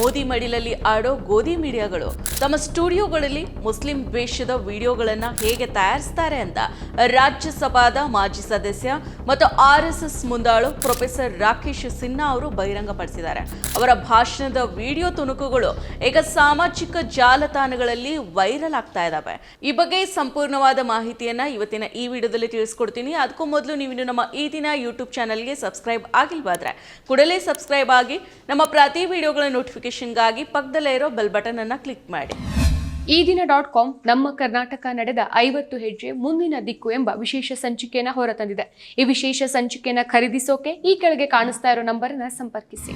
ಮೋದಿ ಮಡಿಲಲ್ಲಿ ಆಡೋ ಗೋಧಿ ಮೀಡಿಯಾಗಳು ತಮ್ಮ ಸ್ಟುಡಿಯೋಗಳಲ್ಲಿ ಮುಸ್ಲಿಂ ದ್ವೇಷದ ವಿಡಿಯೋಗಳನ್ನು ಹೇಗೆ ತಯಾರಿಸ್ತಾರೆ ಅಂತ ರಾಜ್ಯಸಭಾದ ಮಾಜಿ ಸದಸ್ಯ ಮತ್ತು ಆರ್ ಎಸ್ ಎಸ್ ಮುಂದಾಳು ಪ್ರೊಫೆಸರ್ ರಾಕೇಶ್ ಸಿನ್ಹಾ ಅವರು ಬಹಿರಂಗಪಡಿಸಿದ್ದಾರೆ. ಅವರ ಭಾಷಣದ ವಿಡಿಯೋ ತುಣುಕುಗಳು ಈಗ ಸಾಮಾಜಿಕ ಜಾಲತಾಣಗಳಲ್ಲಿ ವೈರಲ್ ಆಗ್ತಾ ಇದ್ದಾವೆ ಈ ಬಗ್ಗೆ ಸಂಪೂರ್ಣವಾದ ಮಾಹಿತಿಯನ್ನ ಇವತ್ತಿನ ಈ ವಿಡಿಯೋದಲ್ಲಿ ತಿಳಿಸ್ಕೊಡ್ತೀನಿ. ಅದಕ್ಕೂ ಮೊದಲು ನೀವು ನಮ್ಮ ಈ ದಿನ ಯೂಟ್ಯೂಬ್ ಚಾನಲ್ಗೆ ಸಬ್ಸ್ಕ್ರೈಬ್ ಆಗಿಲ್ವಾದ್ರೆ ಕೂಡಲೇ ಸಬ್ಸ್ಕ್ರೈಬ್ ಆಗಿ ನಮ್ಮ ಪ್ರತಿ ವಿಡಿಯೋಗಳ ನೋಟಿಫಿಕೇಶನ್ಗಾಗಿ ಪಕ್ಕದಲ್ಲೇ ಇರೋ ಬೆಲ್ ಬಟನ್ ಅನ್ನು ಕ್ಲಿಕ್ ಮಾಡಿ. ಈ ದಿನ ಡಾಟ್ ಕಾಮ್ ನಮ್ಮ ಕರ್ನಾಟಕ ನಡೆದ ಐವತ್ತು ಹೆಜ್ಜೆ ಮುಂದಿನ ದಿಕ್ಕು ಎಂಬ ವಿಶೇಷ ಸಂಚಿಕೆಯನ್ನು ಹೊರತಂದಿದೆ. ಈ ವಿಶೇಷ ಸಂಚಿಕೆಯನ್ನು ಖರೀದಿಸೋಕೆ ಈ ಕೆಳಗೆ ಕಾಣಿಸ್ತಾ ಇರೋ ನಂಬರನ್ನ ಸಂಪರ್ಕಿಸಿ.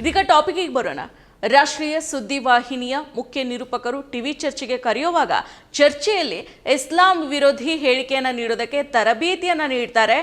ಇದೀಗ ಟಾಪಿಕ್ಗೆ ಬರೋಣ. ರಾಷ್ಟ್ರೀಯ ಸುದ್ದಿ ವಾಹಿನಿಯ ಮುಖ್ಯ ನಿರೂಪಕರು ಟಿವಿ ಚರ್ಚೆಗೆ ಕರೆಯುವಾಗ ಚರ್ಚೆಯಲ್ಲಿ ಇಸ್ಲಾಂ ವಿರೋಧಿ ಹೇಳಿಕೆಯನ್ನು ನೀಡೋದಕ್ಕೆ ತರಬೇತಿಯನ್ನು ನೀಡ್ತಾರೆ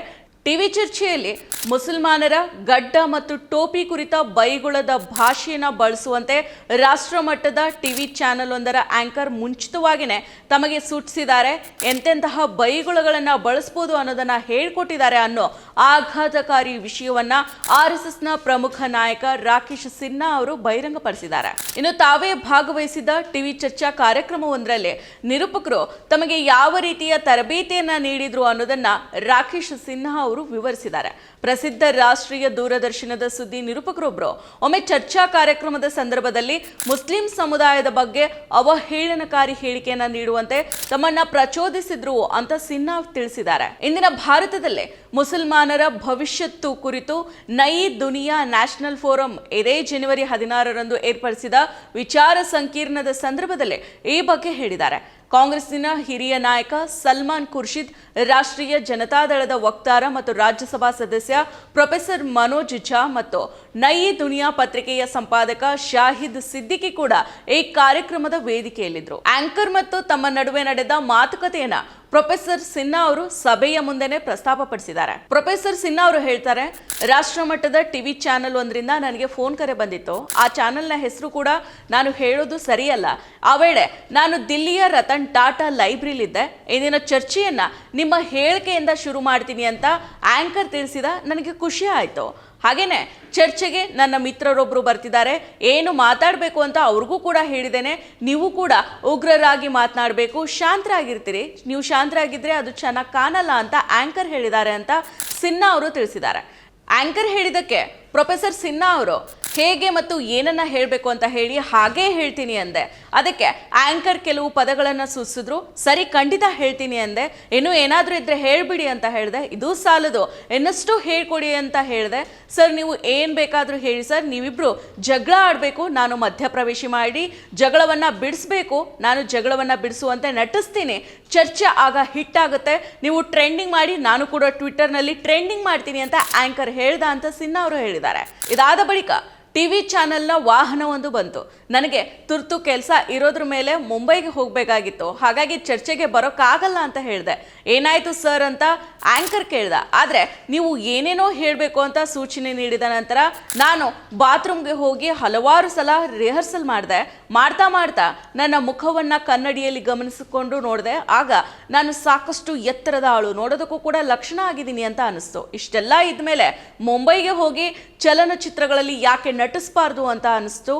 ಟಿವಿ ಚರ್ಚೆಯಲ್ಲಿ ಮುಸಲ್ಮಾನರ ಗಡ್ಡ ಮತ್ತು ಟೋಪಿ ಕುರಿತ ಬೈಗುಳದ ಭಾಷೆಯನ್ನು ಬಳಸುವಂತೆ ರಾಷ್ಟ್ರಮಟ್ಟದ ಟಿವಿ ಚಾನೆಲ್ ಒಂದರ ಆಂಕರ್ ಮುಂಚಿತವಾಗಿಯೇ ತಮಗೆ ಸೂಚಿಸಿದ್ದಾರೆ, ಎಂತೆಂತಹ ಬೈಗುಳಗಳನ್ನು ಬಳಸ್ಬೋದು ಅನ್ನೋದನ್ನು ಹೇಳ್ಕೊಟ್ಟಿದ್ದಾರೆ ಅನ್ನೋ ಆಘಾತಕಾರಿ ವಿಷಯವನ್ನು ಆರ್ ಎಸ್ ಎಸ್ನ ಪ್ರಮುಖ ನಾಯಕ ರಾಕೇಶ್ ಸಿನ್ಹಾ ಅವರು ಬಹಿರಂಗಪಡಿಸಿದ್ದಾರೆ. ಇನ್ನು ತಾವೇ ಭಾಗವಹಿಸಿದ ಟಿವಿ ಚರ್ಚಾ ಕಾರ್ಯಕ್ರಮವೊಂದರಲ್ಲಿ ನಿರೂಪಕರು ತಮಗೆ ಯಾವ ರೀತಿಯ ತರಬೇತಿಯನ್ನು ನೀಡಿದ್ರು ಅನ್ನೋದನ್ನು ರಾಕೇಶ್ ಸಿನ್ಹಾ ಅವರು ವಿವರಿಸಿದ್ದಾರೆ. ಪ್ರಸಿದ್ಧ ರಾಷ್ಟ್ರೀಯ ದೂರದರ್ಶನದ ಸುದ್ದಿ ನಿರೂಪಕರೊಬ್ಬರು ಒಮ್ಮೆ ಚರ್ಚಾ ಕಾರ್ಯಕ್ರಮದ ಸಂದರ್ಭದಲ್ಲಿ ಮುಸ್ಲಿಂ ಸಮುದಾಯದ ಬಗ್ಗೆ ಅವಹೇಳನಕಾರಿ ಹೇಳಿಕೆಯನ್ನ ನೀಡುವಂತೆ ತಮ್ಮನ್ನ ಪ್ರಚೋದಿಸಿದ್ರು ಅಂತ ಸಿನ್ಹಾ ತಿಳಿಸಿದ್ದಾರೆ. ಇಂದಿನ ಭಾರತದಲ್ಲೇ ಮುಸಲ್ಮಾನರ ಭವಿಷ್ಯತ್ತು ಕುರಿತು ನೈ ದುನಿಯಾ ನ್ಯಾಷನಲ್ ಫೋರಂ ಇದೇ ಜನವರಿ ಹದಿನಾರರಂದು ಏರ್ಪಡಿಸಿದ ವಿಚಾರ ಸಂಕಿರಣದ ಸಂದರ್ಭದಲ್ಲಿ ಈ ಬಗ್ಗೆ ಹೇಳಿದ್ದಾರೆ. ಕಾಂಗ್ರೆಸ್ಸಿನ ಹಿರಿಯ ನಾಯಕ ಸಲ್ಮಾನ್ ಖುರ್ಷಿದ್, ರಾಷ್ಟ್ರೀಯ ಜನತಾದಳದ ವಕ್ತಾರ ಮತ್ತು ರಾಜ್ಯಸಭಾ ಸದಸ್ಯ ಪ್ರೊಫೆಸರ್ ಮನೋಜ್ ಝಾ ಮತ್ತು ನೈ ದುನಿಯಾ ಪತ್ರಿಕೆಯ ಸಂಪಾದಕ ಶಾಹಿದ್ ಸಿದ್ದಿಕಿ ಕೂಡ ಈ ಕಾರ್ಯಕ್ರಮದ ವೇದಿಕೆಯಲ್ಲಿದ್ದರು. ಆಂಕರ್ ಮತ್ತು ತಮ್ಮ ನಡುವೆ ನಡೆದ ಮಾತುಕತೆಯನ್ನ ಪ್ರೊಫೆಸರ್ ಸಿನ್ಹಾ ಅವರು ಸಭೆಯ ಮುಂದೆನೆ ಪ್ರಸ್ತಾಪಪಡಿಸಿದ್ದಾರೆ. ಪ್ರೊಫೆಸರ್ ಸಿನ್ಹಾ ಅವರು ಹೇಳ್ತಾರೆ, ರಾಷ್ಟ್ರ ಮಟ್ಟದ ಟಿವಿ ಚಾನೆಲ್ ಒಂದರಿಂದ ನನಗೆ ಫೋನ್ ಕರೆ ಬಂದಿತ್ತು. ಆ ಚಾನೆಲ್ನ ಹೆಸರು ಕೂಡ ನಾನು ಹೇಳೋದು ಸರಿಯಲ್ಲ. ಆ ವೇಳೆ ನಾನು ದಿಲ್ಲಿಯ ರತನ್ ಟಾಟಾ ಲೈಬ್ರರಿಲಿದ್ದೆ. ಇಂದಿನ ಚರ್ಚೆಯನ್ನ ನಿಮ್ಮ ಹೇಳಿಕೆಯಿಂದ ಶುರು ಮಾಡ್ತೀನಿ ಅಂತ ಆಂಕರ್ ತಿಳಿಸಿದ ನನಗೆ ಖುಷಿ ಆಯಿತು. ಹಾಗೇನೆ ಚರ್ಚೆಗೆ ನನ್ನ ಮಿತ್ರರೊಬ್ಬರು ಬರ್ತಿದ್ದಾರೆ. ಏನು ಮಾತಾಡಬೇಕು ಅಂತ ಅವ್ರಿಗೂ ಕೂಡ ಹೇಳಿದ್ದೇನೆ. ನೀವು ಕೂಡ ಉಗ್ರರಾಗಿ ಮಾತನಾಡಬೇಕು. ಶಾಂತರಾಗಿರ್ತೀರಿ. ನೀವು ಶಾಂತರಾಗಿದ್ದರೆ ಅದು ಚೆನ್ನಾಗಿ ಕಾಣಲ್ಲ ಅಂತ ಆ್ಯಂಕರ್ ಹೇಳಿದ್ದಾರೆ ಅಂತ ಸಿನ್ಹಾ ಅವರು ತಿಳಿಸಿದ್ದಾರೆ. ಆ್ಯಂಕರ್ ಹೇಳಿದ್ದಕ್ಕೆ ಪ್ರೊಫೆಸರ್ ಸಿನ್ಹಾ ಅವರು ಹೇಗೆ ಮತ್ತು ಏನನ್ನ ಹೇಳಬೇಕು ಅಂತ ಹೇಳಿ ಹಾಗೇ ಹೇಳ್ತೀನಿ ಅಂದೆ. ಅದಕ್ಕೆ ಆಂಕರ್ ಕೆಲವು ಪದಗಳನ್ನು ಸೂಚಿಸಿದ್ರು. ಸರಿ, ಖಂಡಿತ ಹೇಳ್ತೀನಿ ಅಂದೆ. ಇನ್ನು ಏನಾದರೂ ಇದ್ರೆ ಹೇಳ್ಬಿಡಿ ಅಂತ ಹೇಳಿದೆ. ಇದು ಸಾಲದು. ಇನ್ನಷ್ಟು ಹೇಳ್ಕೊಡಿ ಅಂತ ಹೇಳಿದೆ. ಸರ್ ನೀವು ಏನು ಬೇಕಾದರೂ ಹೇಳಿ ಸರ್ ನೀವಿಬ್ರು ಜಗಳ ಆಡಬೇಕು. ನಾನು ಮಧ್ಯಪ್ರವೇಶ ಮಾಡಿ ಜಗಳವನ್ನು ಬಿಡಿಸ್ಬೇಕು. ನಾನು ಜಗಳವನ್ನು ಬಿಡಿಸುವಂತೆ ನಟಿಸ್ತೀನಿ. ಚರ್ಚೆ ಆಗ ಹಿಟ್ ಆಗುತ್ತೆ. ನೀವು ಟ್ರೆಂಡಿಂಗ್ ಮಾಡಿ, ನಾನು ಕೂಡ ಟ್ವಿಟ್ಟರ್ನಲ್ಲಿ ಟ್ರೆಂಡಿಂಗ್ ಮಾಡ್ತೀನಿ ಅಂತ ಆಂಕರ್ ಹೇಳ್ದ ಅಂತ ಸಿನ್ಹಾ ಅವರು ಹೇಳಿದ್ದಾರೆ. ಇದಾದ ಬಳಿಕ ಟಿವಿ ಚಾನೆಲ್ನ ವಾಹನವೊಂದು ಬಂತು. ನನಗೆ ತುರ್ತು ಕೆಲಸ ಇರೋದ್ರ ಮೇಲೆ ಮುಂಬೈಗೆ ಹೋಗಬೇಕಾಗಿತ್ತು. ಹಾಗಾಗಿ ಚರ್ಚೆಗೆ ಬರೋಕ್ಕಾಗಲ್ಲ ಅಂತ ಹೇಳಿದೆ. ಏನಾಯಿತು ಸರ್ ಅಂತ ಆ್ಯಂಕರ್ ಕೇಳ್ದ. ಆದರೆ ನೀವು ಏನೇನೋ ಹೇಳಬೇಕು ಅಂತ ಸೂಚನೆ ನೀಡಿದ ನಂತರ ನಾನು ಬಾತ್ರೂಮ್ಗೆ ಹೋಗಿ ಹಲವಾರು ಸಲ ರಿಹರ್ಸಲ್ ಮಾಡಿದೆ. ಮಾಡ್ತಾ ಮಾಡ್ತಾ ನನ್ನ ಮುಖವನ್ನು ಕನ್ನಡಿಯಲ್ಲಿ ಗಮನಿಸಿಕೊಂಡು ನೋಡಿದೆ. ಆಗ ನಾನು ಸಾಕಷ್ಟು ಎತ್ತರದ ಆಳು ನೋಡೋದಕ್ಕೂ ಕೂಡ ಲಕ್ಷಣ ಆಗಿದ್ದೀನಿ ಅಂತ ಅನಿಸ್ತು. ಇಷ್ಟೆಲ್ಲ ಇದ್ಮೇಲೆ ಮುಂಬೈಗೆ ಹೋಗಿ ಚಲನಚಿತ್ರಗಳಲ್ಲಿ ಯಾಕೆ ನಟಿಸಬಾರ್ದು ಅಂತ ಅನಿಸ್ತು.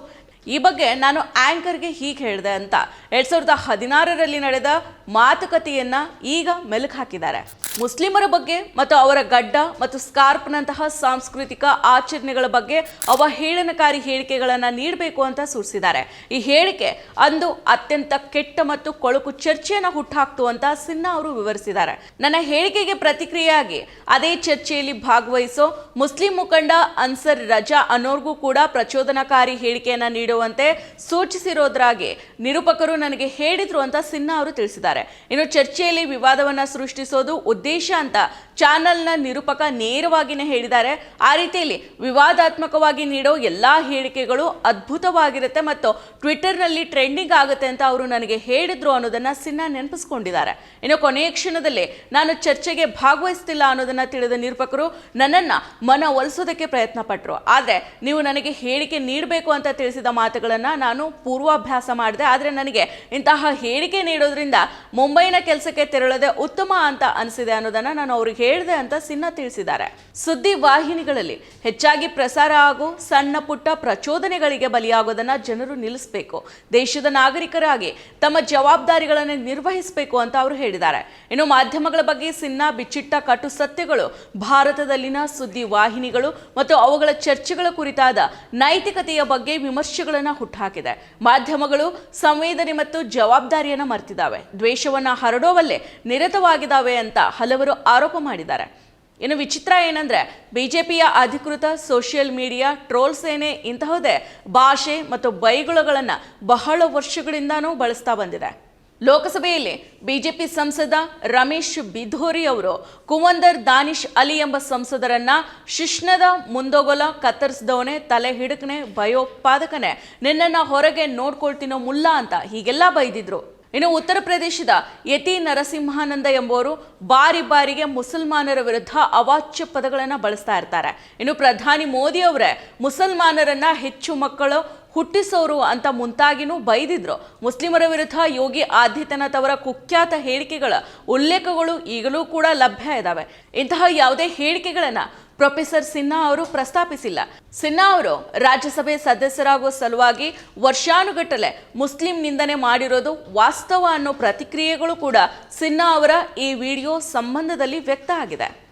ಈ ಬಗ್ಗೆ ನಾನು ಆ್ಯಂಕರ್ಗೆ ಹೀಗೆ ಹೇಳಿದೆ ಅಂತ. ಎರಡು ಸಾವಿರದ ಹದಿನಾರರಲ್ಲಿ ನಡೆದ ಮಾತುಕತೆಯನ್ನು ಈಗ ಮೆಲುಕು ಹಾಕಿದ್ದಾರೆ. ಮುಸ್ಲಿಮರ ಬಗ್ಗೆ ಮತ್ತು ಅವರ ಗಡ್ಡ ಮತ್ತು ಸ್ಕಾರ್ಪ್ನಂತಹ ಸಾಂಸ್ಕೃತಿಕ ಆಚರಣೆಗಳ ಬಗ್ಗೆ ಅವಹೇಳನಕಾರಿ ಹೇಳಿಕೆಗಳನ್ನು ನೀಡಬೇಕು ಅಂತ ಸೂಚಿಸಿದ್ದಾರೆ. ಈ ಹೇಳಿಕೆ ಅಂದು ಅತ್ಯಂತ ಕೆಟ್ಟ ಮತ್ತು ಕೊಳಕು ಚರ್ಚೆಯನ್ನು ಹುಟ್ಟಾಕ್ತು ಅಂತ ಸಿನ್ಹಾ ಅವರು ವಿವರಿಸಿದ್ದಾರೆ. ನನ್ನ ಹೇಳಿಕೆಗೆ ಪ್ರತಿಕ್ರಿಯೆಯಾಗಿ ಅದೇ ಚರ್ಚೆಯಲ್ಲಿ ಭಾಗವಹಿಸೋ ಮುಸ್ಲಿಂ ಮುಖಂಡ ಅನ್ಸರ್ ರಜಾ ಅನ್ನೋರ್ಗೂ ಕೂಡ ಪ್ರಚೋದನಕಾರಿ ಹೇಳಿಕೆಯನ್ನು ನೀಡುವಂತೆ ಸೂಚಿಸಿರೋದ್ರಾಗಿ ನಿರೂಪಕರು ನನಗೆ ಹೇಳಿದ್ರು ಅಂತ ಸಿನ್ಹಾ ಅವರು ತಿಳಿಸಿದ್ದಾರೆ. ಇನ್ನು ಚರ್ಚೆಯಲ್ಲಿ ವಿವಾದವನ್ನು ಸೃಷ್ಟಿಸೋದು ಉದ್ದೇಶ ಅಂತ ಚಾನೆಲ್ನ ನಿರೂಪಕ ನೇರವಾಗಿನೇ ಹೇಳಿದ್ದಾರೆ. ಆ ರೀತಿಯಲ್ಲಿ ವಿವಾದಾತ್ಮಕವಾಗಿ ನೀಡೋ ಎಲ್ಲ ಹೇಳಿಕೆಗಳು ಅದ್ಭುತವಾಗಿರುತ್ತೆ ಮತ್ತು ಟ್ವಿಟರ್ನಲ್ಲಿ ಟ್ರೆಂಡಿಂಗ್ ಆಗುತ್ತೆ ಅಂತ ಅವರು ನನಗೆ ಹೇಳಿದ್ರು ಅನ್ನೋದನ್ನು ಸಿನ್ಹಾ ನೆನಪಿಸ್ಕೊಂಡಿದ್ದಾರೆ. ಇನ್ನು ಕೊನೆಯ ಕ್ಷಣದಲ್ಲಿ ನಾನು ಚರ್ಚೆಗೆ ಭಾಗವಹಿಸ್ತಿಲ್ಲ ಅನ್ನೋದನ್ನು ತಿಳಿದ ನಿರೂಪಕರು ನನ್ನನ್ನು ಮನ ಒಲಿಸೋದಕ್ಕೆ ಪ್ರಯತ್ನ ಪಟ್ಟರು ಆದರೆ ನೀವು ನನಗೆ ಹೇಳಿಕೆ ನೀಡಬೇಕು ಅಂತ ತಿಳಿಸಿದ ಮಾತುಗಳನ್ನು ನಾನು ಪೂರ್ವಾಭ್ಯಾಸ ಮಾಡಿದೆ. ಆದರೆ ನನಗೆ ಇಂತಹ ಹೇಳಿಕೆ ನೀಡೋದ್ರಿಂದ ಮುಂಬೈನ ಕೆಲಸಕ್ಕೆ ತೆರಳದೆ ಉತ್ತಮ ಅಂತ ಅನಿಸಿದೆ. ಅನ್ನೋದನ್ನು ನಾನು ಅವ್ರಿಗೆ ಹೇಳಿದೆ ಅಂತ ಸಿನ್ಹಾ ತಿಳಿಸಿದ್ದಾರೆ. ಸುದ್ದಿ ವಾಹಿನಿಗಳಲ್ಲಿ ಹೆಚ್ಚಾಗಿ ಪ್ರಸಾರ ಆಗೋ ಸಣ್ಣ ಪುಟ್ಟ ಪ್ರಚೋದನೆಗಳಿಗೆ ಬಲಿಯಾಗೋದನ್ನ ಜನರು ನಿಲ್ಲಿಸಬೇಕು. ದೇಶದ ನಾಗರಿಕರಾಗಿ ತಮ್ಮ ಜವಾಬ್ದಾರಿಗಳನ್ನು ನಿರ್ವಹಿಸಬೇಕು ಅಂತ ಅವರು ಹೇಳಿದ್ದಾರೆ. ಇನ್ನು ಮಾಧ್ಯಮಗಳ ಬಗ್ಗೆ ಸಿನ್ಹಾ ಬಿಚ್ಚಿಟ್ಟ ಕಟು ಸತ್ಯಗಳು ಭಾರತದಲ್ಲಿನ ಸುದ್ದಿ ವಾಹಿನಿಗಳು ಮತ್ತು ಅವುಗಳ ಚರ್ಚೆಗಳ ಕುರಿತಾದ ನೈತಿಕತೆಯ ಬಗ್ಗೆ ವಿಮರ್ಶೆಗಳನ್ನು ಹುಟ್ಟುಹಾಕಿದೆ ಮಾಧ್ಯಮಗಳು ಸಂವೇದನೆ ಮತ್ತು ಜವಾಬ್ದಾರಿಯನ್ನು ಮರ್ತಿದ್ದಾವೆ. ದ್ವೇಷವನ್ನ ಹರಡೋವಲ್ಲೇ ನಿರತವಾಗಿದ್ದಾವೆ ಅಂತ ಹಲವರು ಆರೋಪ ಮಾಡಿದ್ದಾರೆ. ಇನ್ನು ವಿಚಿತ್ರ ಏನಂದ್ರೆ, ಬಿಜೆಪಿಯ ಅಧಿಕೃತ ಸೋಷಿಯಲ್ ಮೀಡಿಯಾ ಟ್ರೋಲ್ ಸೇನೆ ಇಂತಹದೇ ಭಾಷೆ ಮತ್ತು ಬೈಗುಳಗಳನ್ನು ಬಹಳ ವರ್ಷಗಳಿಂದನೂ ಬಳಸ್ತಾ ಬಂದಿದೆ. ಲೋಕಸಭೆಯಲ್ಲಿ ಬಿಜೆಪಿ ಸಂಸದ ರಮೇಶ್ ಬಿಧೋರಿ ಅವರು ಕುವಂದರ್ ದಾನಿಶ್ ಅಲಿ ಎಂಬ ಸಂಸದರನ್ನ ಶಿಷ್ಣದ ಮುಂದೋಗಲ ಕತ್ತರಿಸಿದವನೇ ತಲೆ ಹಿಡಕನೆ ಭಯೋತ್ಪಾದಕನೇ, ನಿನ್ನನ್ನು ಹೊರಗೆ ನೋಡ್ಕೊಳ್ತೀನೋ ಮುಲ್ಲ ಅಂತ ಹೀಗೆಲ್ಲ ಬೈದಿದ್ರು. ಇನ್ನು ಉತ್ತರ ಪ್ರದೇಶದ ಯತಿ ನರಸಿಂಹಾನಂದ ಎಂಬುವರು ಬಾರಿ ಬಾರಿಗೆ ಮುಸಲ್ಮಾನರ ವಿರುದ್ಧ ಅವಾಚ್ಯ ಪದಗಳನ್ನು ಬಳಸ್ತಾ ಇರ್ತಾರೆ. ಇನ್ನು ಪ್ರಧಾನಿ ಮೋದಿ ಅವರೇ ಮುಸಲ್ಮಾನರನ್ನ ಹೆಚ್ಚು ಮಕ್ಕಳು ಹುಟ್ಟಿಸೋರು ಅಂತ ಮುಂತಾಗಿನೂ ಬೈದಿದ್ರು. ಮುಸ್ಲಿಮರ ವಿರುದ್ಧ ಯೋಗಿ ಆದಿತ್ಯನಾಥ್ ಅವರ ಕುಖ್ಯಾತ ಹೇಳಿಕೆಗಳ ಉಲ್ಲೇಖಗಳು ಈಗಲೂ ಕೂಡ ಲಭ್ಯ ಇದ್ದಾವೆ ಇಂತಹ ಯಾವುದೇ ಹೇಳಿಕೆಗಳನ್ನ ಪ್ರೊಫೆಸರ್ ಸಿನ್ಹಾ ಅವರು ಪ್ರಸ್ತಾಪಿಸಿಲ್ಲ. ಸಿನ್ಹಾ ಅವರು ರಾಜ್ಯಸಭೆ ಸದಸ್ಯರಾಗುವ ಸಲುವಾಗಿ ವರ್ಷಾನುಗಟ್ಟಲೆ ಮುಸ್ಲಿಂ ನಿಂದನೆ ಮಾಡಿರೋದು ವಾಸ್ತವ ಅನ್ನೋ ಪ್ರತಿಕ್ರಿಯೆಗಳು ಕೂಡ ಸಿನ್ಹಾ ಅವರ ಈ ವಿಡಿಯೋ ಸಂಬಂಧದಲ್ಲಿ ವ್ಯಕ್ತ ಆಗಿದೆ.